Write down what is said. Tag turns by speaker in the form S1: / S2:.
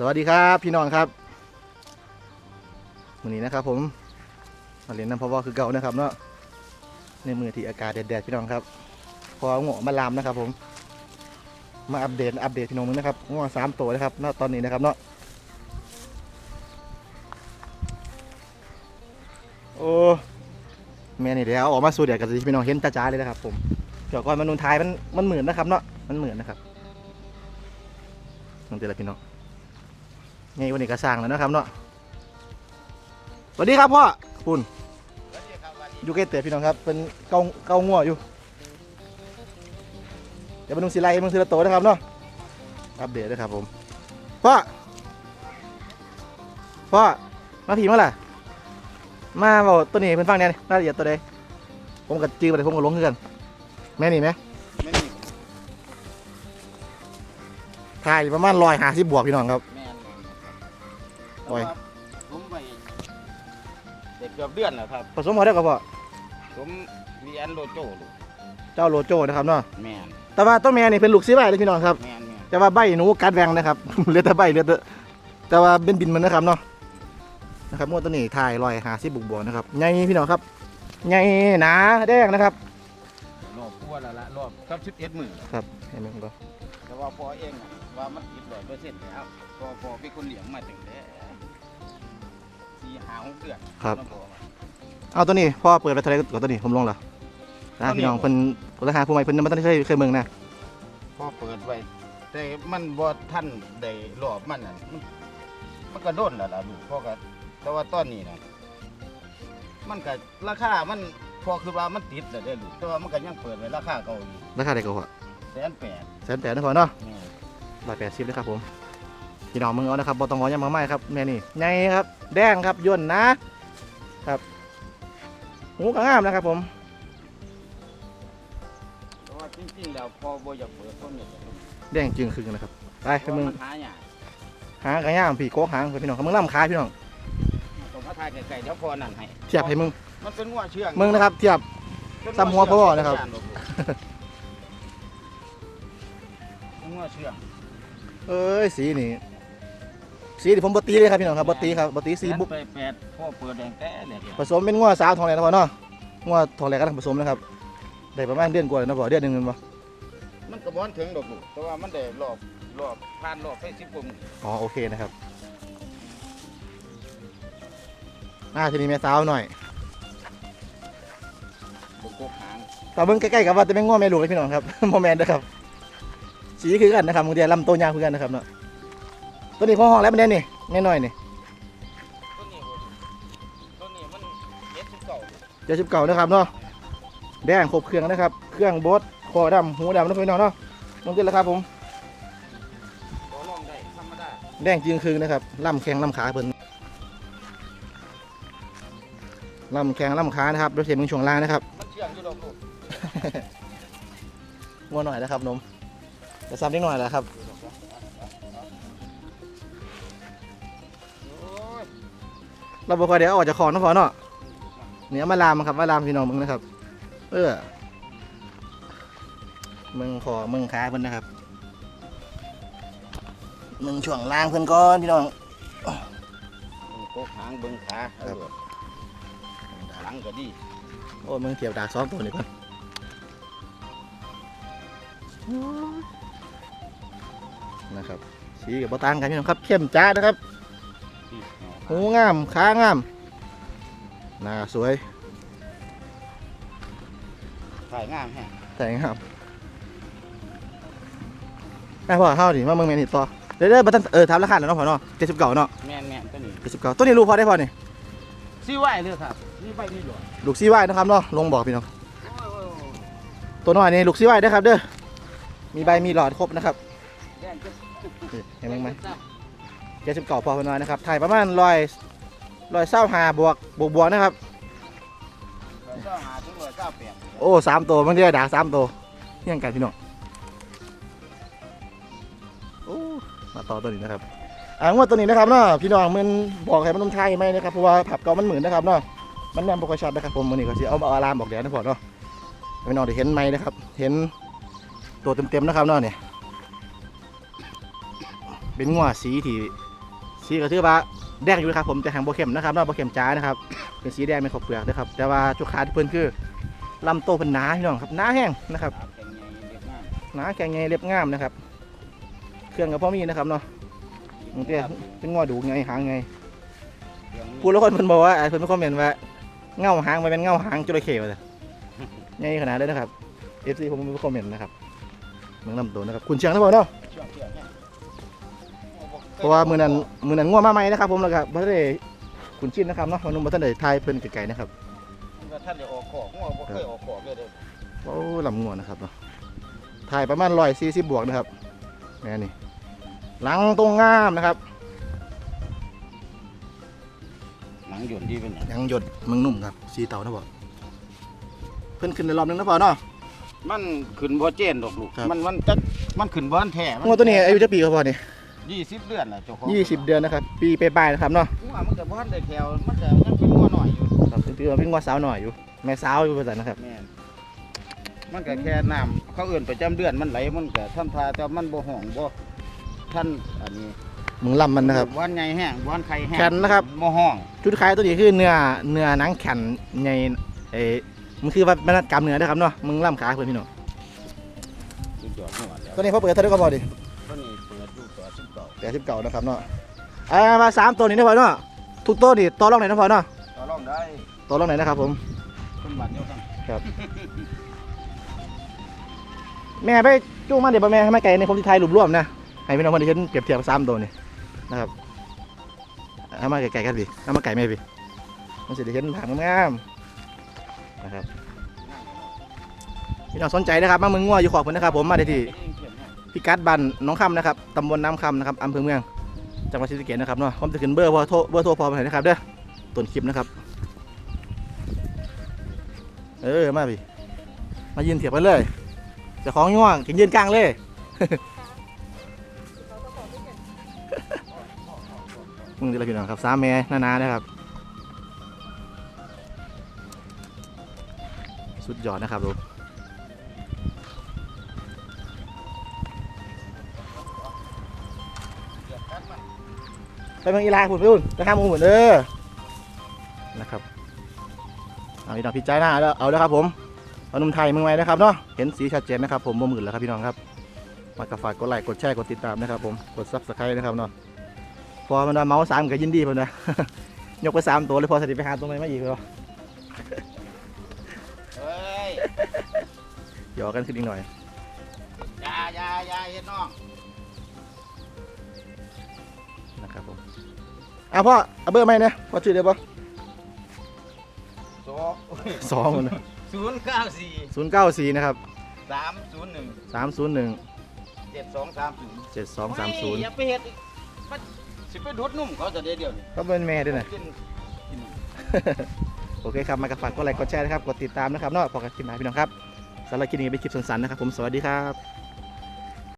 S1: สวัสดีครับพี่น้องครับวันนี้นะครับ ผมมาเล่นน้ำพอวอคือเก่านะครับเนาะในมือที่อากาศแดดๆพี่น้องครับ พอเอางวมาลามนะครับ ผม มาอัปเดตอัปเดตพี่น้องมึงนะครับงวสามตัวนะครับเนาะตอนนี้นะครับเนาะโอ้แม่นี่เดี๋ยวออกมาสู่เดี๋ยวกันสิพี่น้องเห็นจ้าๆเลยนะครับ ผมเดี๋ยวก่อนมานุนทายมันมันเหมือนนะครับเนาะมันเหมือนนะครับนั่นเดี๋ยวละพี่น้อง ไงวันนี้ก็สร้างแล้วนะครับเนาะสวัสดีครับพ่อคุณอยู่ใกล้เต๋อพี่น้องครับเป็นเกาเกางัวอยู่ เดี๋ยวมาดูสิไลมึงสิละโตนะครับเนาะอัปเดตด้วยครับผมพ่อพ่อมาผีมาล่ะ มาบอกตัวนี้เพิ่นฟังเนี่ยรายละเอียดตัวใดผมกับจื้อไปเลยผมกับลงคือกัน แม่นี่ไหม
S2: ไม่มี
S1: ถ่ายประมาณร้อยห้าสิบบวกพี่น้องครับ
S2: เด็กเกือบเดือนแล้วครับ
S1: ผสมหมดแล้วกับพ่อ
S2: ผมเรียนโลโจลูก
S1: เจ้าโลโจนะครับเนาะ
S2: แม่น
S1: แต่ว่าต้นแม่นี่เป็นลูกซีไว้เลยพี่น้องครับ
S2: แม่นแม่น
S1: แต่ว่าใบหนูกัดแวงนะครับ เหลือแต่ใบเหลือแต่แต่ว่าเป็นบินมันนะครับเนาะนะครับงวดตัวนี้ถ่ายลอยหาสิบุกบวกนะครับใหญ่พี่น้องครับใหญ่หนาแดงนะครับ
S2: รอบพัวแล้วละรอบครับสิบเอ็ดหมื่น
S1: ครับเห็นไหมครับ
S2: แต่ว่าพอเองอะว่ามันติดร้อยเปอร์เซ็นต์แล้วพอพอเป็นคนเลี้ยงมาตั้งแต่ สี่ห้าหกเดือน
S1: ครับ
S2: แล้วอกว่า
S1: เอาตัวนี้พ่อเปิดไปเท่าไหรกับตัวนี้ผมลงเหรอนะ
S2: ตัวนี้
S1: พี่น้องเพิ่นราคาผู้ใหม่เพิ่นยังไม่ต้องเคยเคยเมืองนะ
S2: พอเปิดไว้แต่มันบ่ท่านได้รอบมันน่ะมันมันก็โดนแล้วล่ะลูกพ่อก็แต่ว่าตอนนี้นะมันก็ราคามันพอคือว่ามันติดแล้วได้อลูกแต่ว่ามันก็ยังเปิดไว้ราคาเก่าอยู่
S1: ราคาเด็กกว่า
S2: แสนแปด
S1: แสนแปดนะพ่อเนาะ
S2: นี่
S1: ร้อยแปดสิบเลยครับผม พี่น้องมึงเอานะครับบอตองอยังมาไม่ครับแม่นี่ใหญ่ครับ แดงครับย่นนะครับหูก็งามนะครับผม
S2: เพราะว่าจริงๆแล้วพอบ่อยากเปิดต้นนี่
S1: แดงจึงคือนะครับไป
S2: เพ
S1: ไป
S2: ราะ
S1: มึง
S2: มันหายาก
S1: หางกระย่ามผีโก้หางพี่น้องครับมึงล่ำขายพี่น้อง
S2: ผมมาถ่ายไกลๆเดี๋ยวพอนั่นให้
S1: เทียบให้มึง
S2: มันเป็นงัวเชื่อง
S1: มึงนะครับเทียบ
S2: เป็น
S1: ซ้ำหัวพ่อนะครับ
S2: งัวเชื่อง
S1: เอ้ยสีนี่ สีนี่ผมบตีเลยครับพี่น้องครับบตีครับบตีสีบุก
S2: แสนแปดพ่อเปิดแดงแต่เลย
S1: ผสมเป็นงัวสาวทองแหลกนะพ่อเนาะงัวทองแหลกกำลังผสมนะครับได้ประมาณเดือนกว่าแล้วนะพ่อเดือนหนึ่งเงินบ่
S2: มันก็บ่ถึงดอกลูกแต่ว่ามันได้รอบรอบผ่านรอบไปสิบกว่ามื้อ
S1: อ๋อโอเคนะครับอ่าทีนี้แม่สาวหน่อย
S2: บ่กบหาง
S1: ตาเบิ้งใกล้ๆกับว่าจะเป็นง้อแม่ลูกเลยพี่น้องครับโมแมนเด้อครับสีคือกันนะครับมึงเดียวลำตัวยาวคือกันนะครับเนาะ ตัวนี้ของห้องแล้วมันแน่นี่แน่น้อยนี่
S2: ต้นนี้บ่ต้นนี้มันเจ็ดสิบเก้า
S1: เจ็ดสิบเก่านะครับเนาะแดงครบเครื่องนะครับ เครื่องบดคอดำหูดำนะพี่น้องเนาะลงขึ้นแล้วครับผม
S2: บ่ลองได้ธรรมดา
S1: แดงจริงคือนะครับล่ำแข้งล่ำขาเพิ่นล่ำแข้งล่ำขานะครับโดยเฉพาะมึงช่วงล่างนะครับ
S2: มันเชื่องอยู่ดอกลูก
S1: งัวหน่อยนะครับนมจะซ้ำนิดหน่อยแหละครับ เราบอกว่าเดี๋ยวเอาออกจากคอนะพอเนาะเนี่ยเอามาลามครับมาลามพี่น้องมึงนะครับ เออมึงขอมึงขาเพิ่นนะครับมึงช่วงล่างเพิ่นก่อนพี่น้อง
S2: เบิ่งกบหางเบิ่งขา
S1: ครับ
S2: เอาโลดหลังก็ดี
S1: โอ้มึงเทียบดากสองตัวนี่ก่อนนะครับสีกับบ่ต่างกันพี่น้องครับเข้มจ้านะครับ
S2: ดี
S1: หูงามขางามหน้าสวย
S2: ถ่ายงามแฮะ
S1: แต่งครับแม่พ่อเฮาดิมาเมืองแม่นี่ต่อเดี๋ยวเดี๋ยวบัดทันเออทำราคาแล้วเนาะพ่อเนาะเจ็ดสิบเก้าเนาะ
S2: แม่นแม่นตัวนี้
S1: เจ็ดสิบเก้าตัวนี้ลูกพอได้พอนี่
S2: ซีไหวเลยครับซีไหวนี่หรอ
S1: ลูกซีไว้นะครับเนาะลงบอกพี่น้อง
S2: โอ้ยโอ้ยโอ้ย
S1: ตัวน้อยนี่ลูกซีไว้เด้อครับเด้อมีใบมีหลอดครบนะครับ
S2: แดงจะ
S1: นี่เห็นไหมไหมเจ็ดสิบเก้าพอเพิ่นน้อยนะครับถ่ายประมาณร้อยร้อยเศร้าหาบวกบวกบวกนะครับ
S2: เจ้าหาถึงร้อยเก้าแปด
S1: โอ้สามตัวบางทีด่าสามตัวเที่ยงกันพี่น้องโอ้มาต่อตัวนี้นะครับอ่างวดตัวนี้นะครับเนาะพี่น้องมันบอกให้มันต้องใช่ไหมนะครับเพราะว่าผับเก่ามันเหมือนนะครับเนาะมันแนมปกชัดนะครับผมมันนี่ก็สิเอาเอาอารามบอกเดี๋ยวนะพอเนาะพี่น้องได้เห็นไหมนะครับ เห็นตัวเต็มๆนะครับเนาะเนี่ยเป็นงัวสีที่ สีก็ถือว่าแดงอยู่นะครับผมแต่แหางโบเข้มนะครับนอกโบเข้มจ้านะครับเป็นสีแดงเป็นขอบเปลือกนะครับ แต่ว่าจุดขาที่เพิ่นคือลำโตเป็นหนาพี่น้องครับหนาแห้งนะครับ
S2: นไงเรียบง่าย
S1: หนาแข็งไงเรียบง่ามนะครับ เครื่องกับพ่อมีนะครับเนาะมันเตี้ยเป็นงอดูไงหางไงพูดแล้วคนเพิ่นบอกว่าไอ้เพิ่นเป็นคอมเมนต์ว่าเงาหางมันเป็นเงาหางจระเข้ว่าใหญ่ขนาดเลยนะครับ FC ผมเป็นคอมเมนต์นะครับมืองลำโตนะครับคุณเชียงนะพ่อเนาะ
S2: เชื่อเชื่อเนี่ย
S1: เพราะว่ามือนั้นมือนั้นง่วงมาใหม่นะครับ ผมแล้วก็บ่ได้คุณชินนะครับเนาะมันนุ่มบ่ทันได้ทายเพิ่นไกลๆนะครับ
S2: ว่าท่านได้ออกขอกงัวบ่เคยออกขอกเลยเด้อ
S1: โอ้ลำง่วงนะครับเนาะถ่ายประมาณ140บวกนะครับแม่นี่หลังตรงงามนะครับ
S2: หนังหย่นดีเป็นหยัง
S1: ยังหยดเมืองนุ่มครับสีเต่านะบ่เพิ่นขึ้นในรอบนึงนะพ่อเนาะ
S2: มันขึ้นบ่เจนดอกลูก
S1: ครับ
S2: มันมันจักมันขึ้นบ่ทันแท้
S1: งัวตัวนี้อายุจะปีครับพ่อนี่
S2: 20เดือนแล้วเจ้าของ
S1: 20 เดือนนะครับ ปีปลายๆนะครับเนาะ
S2: งัวมันก็บ่ทันได้แถวมันก็ยังเป็นงัวน้อยอยู่
S1: ครับเป็นถือว่าเป็นงัวสาวหน่อยอยู่ แม่สาวอยู่ว่าซั่นนะครับ
S2: แม่นมันก็แค่น้ำเขาเอื่นประจำเดือนมันไหลมันก็ทำทาแต่มันบ่ห้องบ่ท่านอันนี้
S1: มึงลำมันนะครับ
S2: บ้านใหญ่แห้งบ้านไข่แห้ง
S1: แข็งนะครับ
S2: บ่ห้อง
S1: ชุดขายตัวนี้คือเนื้อเนื้อหนังแข็งใหญ่เอ้มันคือว่าบรรณกรรมเนื้อนะครับเนาะมึงล่ำขาเพื่อนพี่น้อง
S2: สุดยอดหัวแล้ว
S1: ตัวนี้เขาเปิดเท่าไหร่ก็พอดิ แปดสิบเก้านะครับเนาะอ่ามาสามตัวนี้นะพอเนาะทุกตัวนี่ต่อรองไหนนะพอเนาะ
S2: ต่อรองได้
S1: ต่อรองไหนนะครับผม
S2: คนบ้านเดียวกัน
S1: แม่ไปจูงมาเดี๋ยวบ่แม่ให้มาไก่ในผมที่ไทยรวบรวมนะให้พี่น้องมาดิฉันเปรียบเทียบสามตัวนี่นะครับเอามาไก่ๆกันพี่เอามาไก่แม่พี่มันสิเดี๋ยวฉันผังงามๆนะครับพี่น้องสนใจนะครับมาเมืองงัวอยู่ขอบคุณนะครับผมมาได้ที่ พิกัดบันน้องคำนะครับตำบลน้ำคำนะครับอำเภอเมืองจังหวัดศรีสะเกษนะครับเนาะผมจะขึ้นเบอร์พอโทรเบอร์โทรพอไปไหนนะครับเด้อต้นคลิปนะครับ เออมาพี่มายืนเทียบกันเลยจะของง่วงกินยืนกลางเลยมึงดีละพี่น้องครับสามแม่นานานะครับ สุดยอดนะครับผม ไปเมืองอีลาผุนพี่อุ่นไปข้ามหมุนเด้อนะครับเอาพี่น้องพิจารณาแล้วเอาแล้วครับผมเอาหนุ่มไทยเมืองไว้นะครับเนาะเห็นสีชัดเจนนะครับผมบ่หมื่นแล้วครับพี่น้องครับมากระฝากกดไลค์กดแชร์กดติดตามนะครับผมกดซับสไครต์นะครับเนาะพอมันว่าเมาส์สามก็ยินดีเพิ่นนะยกไปสามตัวเลยพอสติไปหาตัวไหนมาอีกเหรอ
S2: เฮ้ย
S1: หยอกกันขึ้นอีกหน่อย
S2: อยาอยาอยาเฮ็ดน้อง
S1: นะครับผมเอาพ่อเอาเบอร์ไหมเนี่ยพอชื่อได้ปะ
S2: สอง
S1: สองคน
S2: ศูนย์เก้าสี่
S1: ศูนย์เก้าสี่นะครับ
S2: สามศูนย์หนึ่ง
S1: สามศูนย์หนึ่ง
S2: เจ็ดสองสามศูนย์
S1: เจ็ดสองสามศูนย์
S2: อย่าไปเฮ็ดอีกมันสิไปดูดนุ่มเขาจะได้เดียวนี่
S1: ก็เป็นแม่ด้วยนะ
S2: กินกิน
S1: โอเคครับ มากระฝากกดไลค์กดแชร์นะครับ กดติดตามนะครับเนาะพอกันคลิปหน้าพี่น้องครับสำหรับคลิปนี้เป็นคลิปสั้นๆนะครับผมสวัสดีครับ